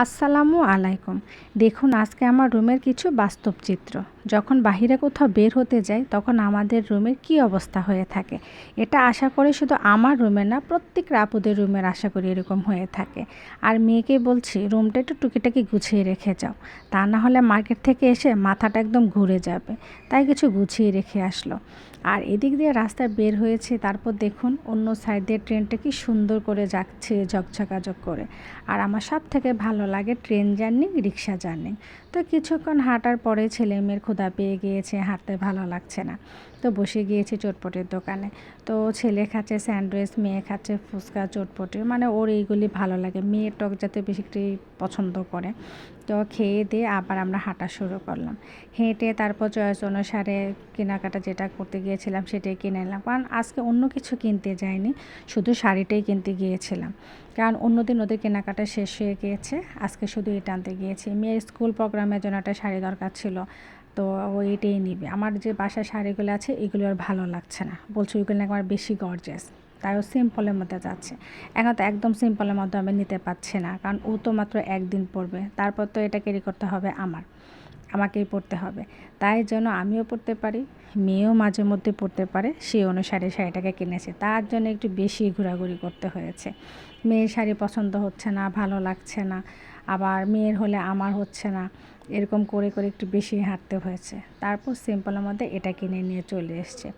আসসালামু আলাইকুম। দেখুন, আজকে আমার রুমের কিছু বাস্তব চিত্র। যখন বাহিরে কোথাও বের হতে যাই, তখন আমাদের রুমের কি অবস্থা হয়ে থাকে? এটা আশা করি শুধু আমার রুমে না, প্রত্যেক আপুদের রুমের আশা করি এরকম হয়ে থাকে। আর মেয়েকে বলছি, রুমটা একটু টুকিটাকি গুছিয়ে রেখে যাও। তা না হলে মার্কেট থেকে এসে মাথাটা একদম ঘুরে যাবে। তাই কিছু গুছিয়ে রেখে আসলো। আর এদিক দিয়ে রাস্তায় বের হয়েছে, তারপর দেখুন, অন্য সাইড দিয়ে ট্রেনটা কি সুন্দর করে যাচ্ছে ঝকঝকাঝক করে। আর আমার সব থেকে ভালো লাগে ট্রেন জার্নি, রিক্সা জার্নি। তো কিছুক্ষণ হাঁটার পরে ছেলে মেয়ের ক্ষুধা পেয়ে গিয়েছে, হাঁটতে ভালো লাগছে না। তো বসে গিয়েছি চটপটির দোকানে। তো ছেলে খাচ্ছে স্যান্ডউইচ, মেয়ে খাচ্ছে ফুচকা, চটপটি। মানে ওর এইগুলি ভালো লাগে। মেয়ের টক যাতে বেশি পছন্দ করে। তো খেয়ে দিয়ে আবার আমরা হাঁটা শুরু করলাম। হেঁটে তারপর চয়েস অনুসারে কেনাকাটা যেটা করতে গিয়েছিলাম সেটাই কিনে নিলাম। কারণ আজকে অন্য কিছু কিনতে যাইনি, শুধু শাড়িটাই কিনতে গিয়েছিলাম। কারণ অন্যদিন ওদের কেনাকাটা শেষ হয়ে গিয়েছে। আজকে শুধু এটা আনতে গিয়েছি। মেয়ের স্কুল প্রোগ্রামের জন্য একটা শাড়ি দরকার ছিল, তো ও এটাই নিবে। আমার যে বাসার শাড়িগুলো আছে, এগুলো আর ভালো লাগছে না। বলছে, ওইগুলো নাকি আমার বেশি গর্জেস তাই ও সিম্পলের মধ্যে যাচ্ছে। এখন তো একদম সিম্পলের মধ্যে আমি নিতে পারছি না, কারণ ও তো মাত্র একদিন পড়বে তারপর তো এটা ক্যারি করতে হবে আমার। আমাকেই পড়তে হবে। তাই জন্য আমিও পড়তে পারি, মেয়েও মাঝে মধ্যে পড়তে পারে সেই অনুসারে শাড়িটাকে কিনেছে। তার জন্য একটু বেশি ঘোরাঘুরি করতে হয়েছে। মেয়ের শাড়ি পছন্দ হচ্ছে না, ভালো লাগছে না। আবার মেয়ের হলে আমার হচ্ছে না। এরকম করে করে একটু বেশি হাঁটতে হয়েছে। তারপর সিম্পলের মধ্যে এটা কিনে নিয়ে চলে এসছে।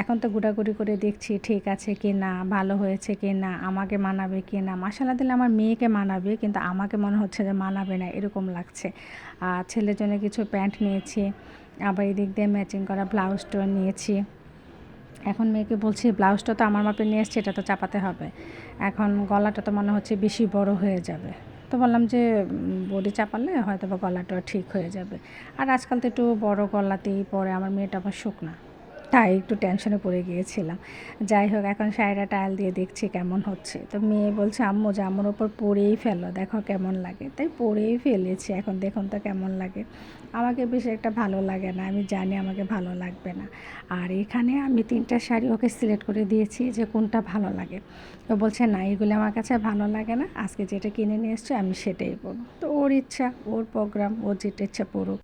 এখন তো ঘোরাঘুরি করে দেখছি, ঠিক আছে কি না, ভালো হয়েছে কি না, আমাকে মানাবে কি না। মশালা দিলে আমার মেয়েকে মানাবে, কিন্তু আমাকে মনে হচ্ছে যে মানাবে না, এরকম লাগছে। আর ছেলের জন্য কিছু প্যান্ট নিয়েছি, আবার এদিক দিয়ে ম্যাচিং করা ব্লাউজটাও নিয়েছি। এখন মেয়েকে বলছি ব্লাউজটা তো আমার মাপে নিয়ে এসছে, এটা তো চাপাতে হবে। এখন গলাটা তো মনে হচ্ছে বেশি বড় হয়ে যাবে। তো বললাম যে বডি চাপালে হয়তো বা গলাটা ঠিক হয়ে যাবে। আর আজকাল তো একটু বড় গলাতেই পরে, আমার মেয়েটা আবার শুকনা তাই একটু টেনশনে পড়ে গিয়েছিলাম। যাই হোক, এখন শাড়িটা টাইল দিয়ে দেখছি কেমন হচ্ছে। তো মেয়ে বলছে, আম্মু, জামুর ওপর পরেই ফেলো, দেখো কেমন লাগে। তাই পরেই ফেলেছি, এখন দেখুন তো কেমন লাগে। আমাকে বেশ একটা ভালো লাগে না, আমি জানি আমাকে ভালো লাগবে না। আর এখানে আমি তিনটা শাড়ি ওকে সিলেক্ট করে দিয়েছি যে কোনটা ভালো লাগে। তো বলছে, না, এগুলো আমার কাছে ভালো লাগে না, আজকে যেটা কিনে নিয়ে এসছে, আমি সেটাই পরবো। তো ওর ইচ্ছা, ওর প্রোগ্রাম ওর যেটা ইচ্ছা পড়ুক